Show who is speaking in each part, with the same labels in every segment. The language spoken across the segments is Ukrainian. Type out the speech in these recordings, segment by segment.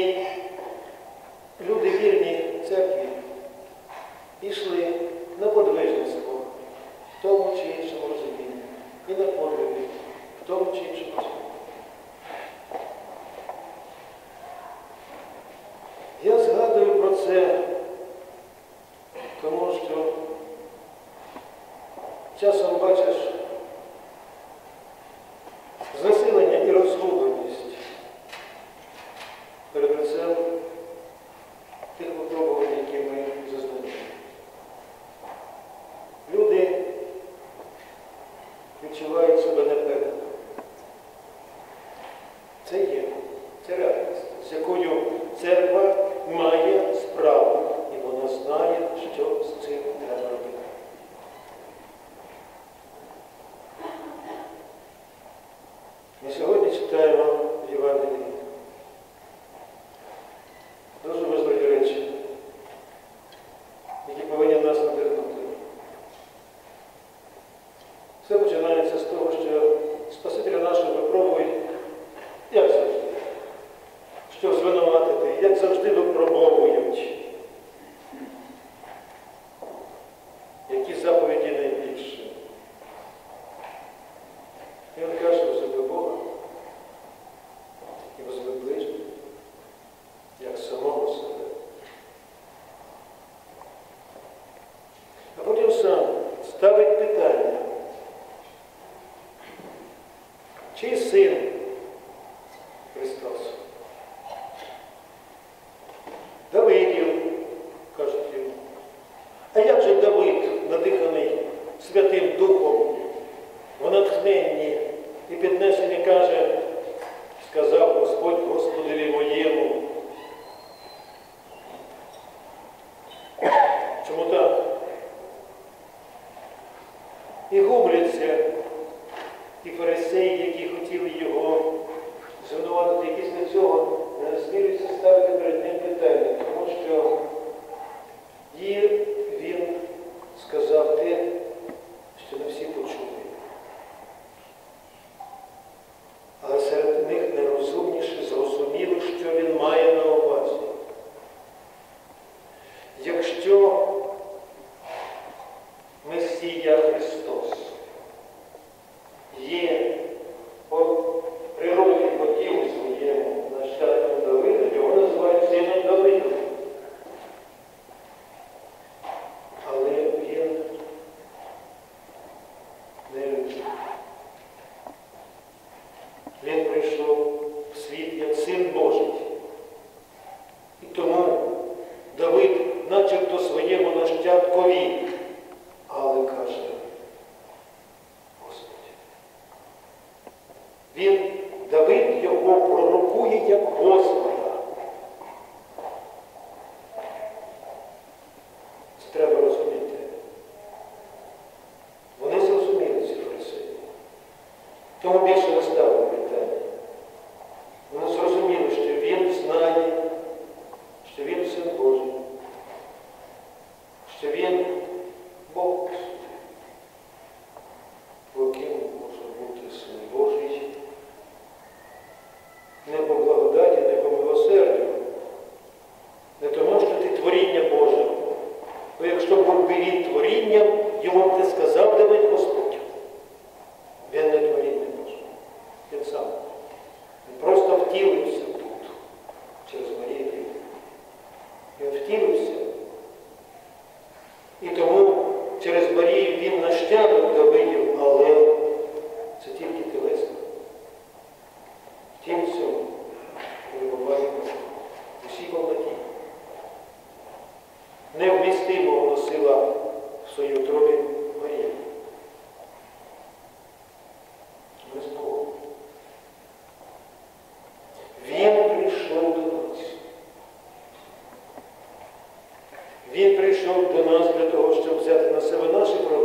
Speaker 1: І люди вірні церкві пішли на подвижні. Чому так? І губляться ті фарисеї, які хотіли його звинуватити, якісь з цього не смілюються ставити перед ним питання, тому що і він сказав те, що не всі почули. А серед них найрозумніші зрозуміло, що він має на увазі. Якщо через Марію він нащадок Давидів, але se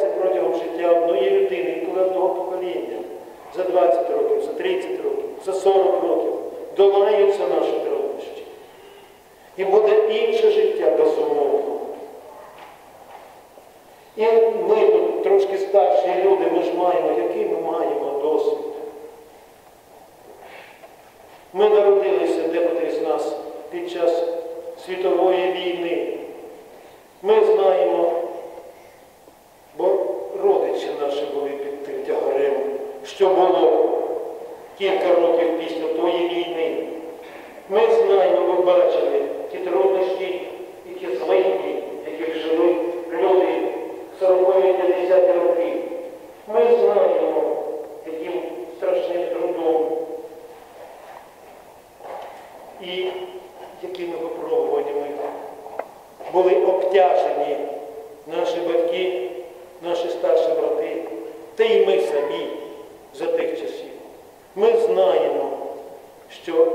Speaker 1: відбувається протягом життя одної людини, коли одного покоління за 20 років, за 30 років, за 40 років долаються наші труднощі. І буде інше життя безумовно. І ми тут трошки старші люди, ми ж маємо, який ми маємо досвід. Ми народилися декотрі з нас під час світової війни. Ми знаємо. що було кілька років після тої війни. Ми знаємо, ви бачили ті труднощі і ті злидні, яких жили люди 40-50 років. Ми знаємо, яким страшним трудом і якими випробуваннями були обтяжені наші батьки, наші старші брати, та й ми самі за тих часів. Ми знаємо, що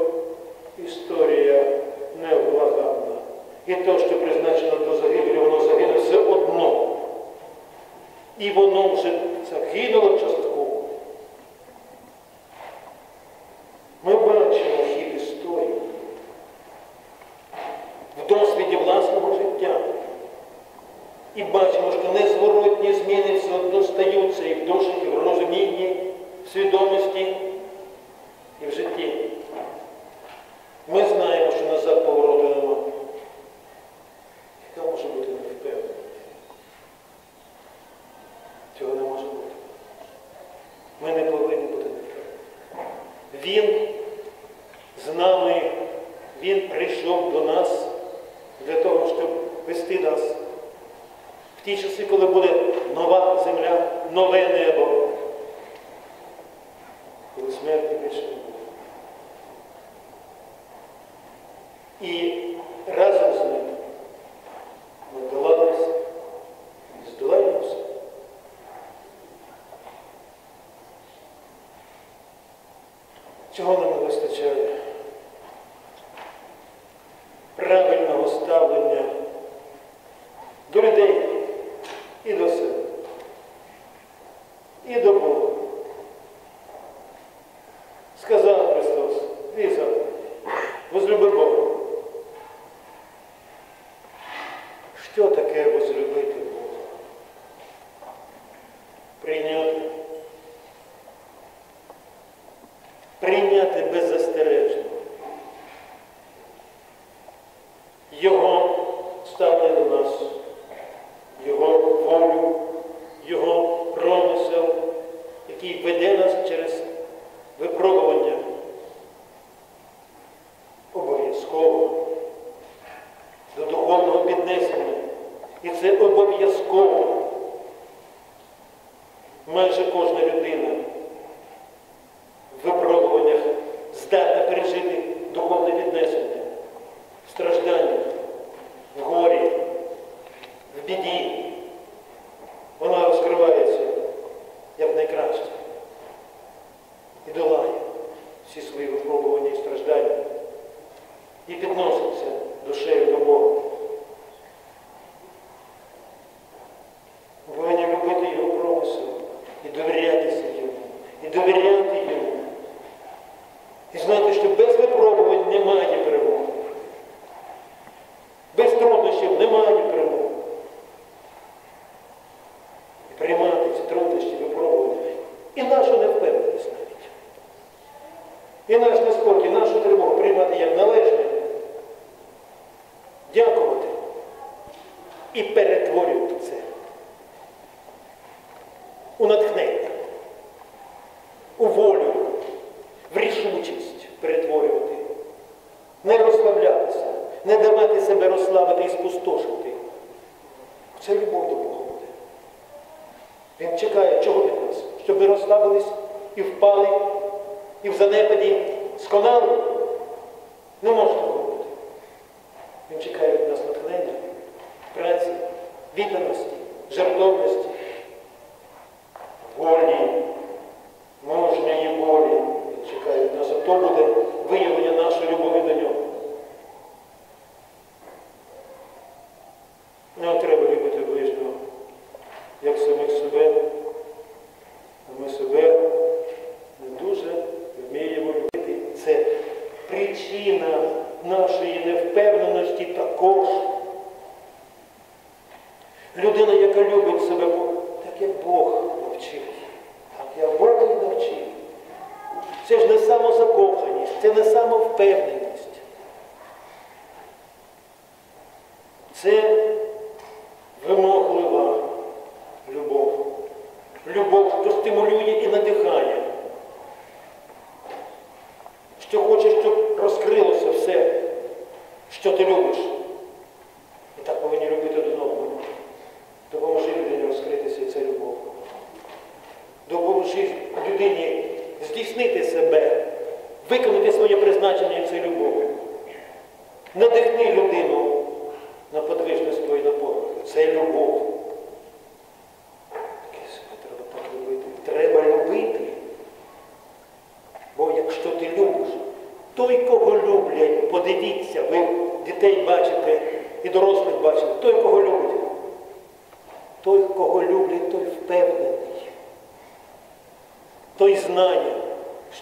Speaker 1: історія неблагодарна. І те, що призначено до загибелі, воно загине все одно. І воно вже загинуло часом. os médicos сказав. всі свої випробування і страждання і підносить. І наш неспокій, нашу тривогу приймати як належне, дякувати і перетворювати. причина нашої невпевненості також. Людина, яка любить себе, так як Бог навчив, так як Бог і навчив. Це ж не самозакоханість, це не самовпевненість. подивіться, ви дітей бачите і дорослих бачите, той, кого любить. Той, кого люблять, той впевнений, той знає,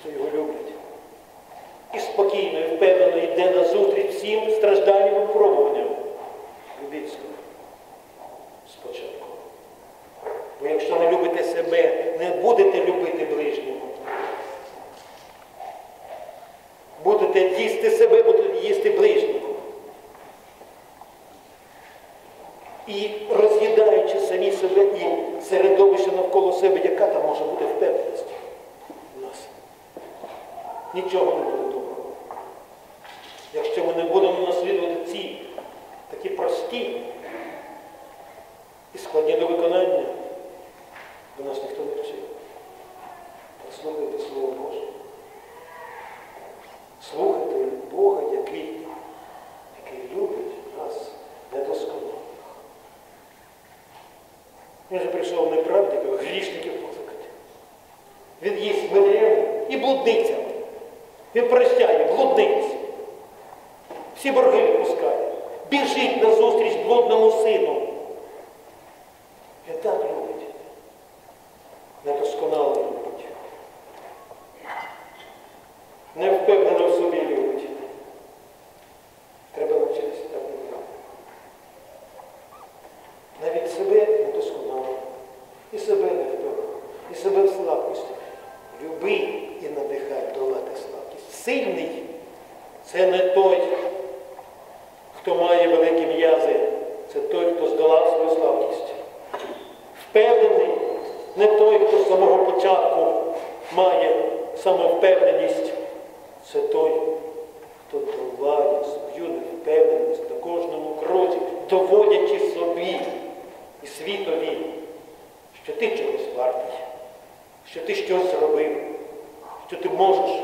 Speaker 1: що його люблять. І спокійно, і впевнено йде назустріч всім стражданням і випробуванням любівського. Спочатку. Бо якщо не любите себе, не будете любити ближнього будете їсти себе, будете їсти ближнього. І роз'їдаючи самі себе і середовище навколо себе, яка там може бути впевненість у нас? Нічого не буде. Він же прийшов не правдників, а грішників позикати. Він їсть мирями і блудницями. Він прощає блудниць. Всі борги доводячи собі і світові, що ти чогось вартий, що ти щось робив, що ти можеш.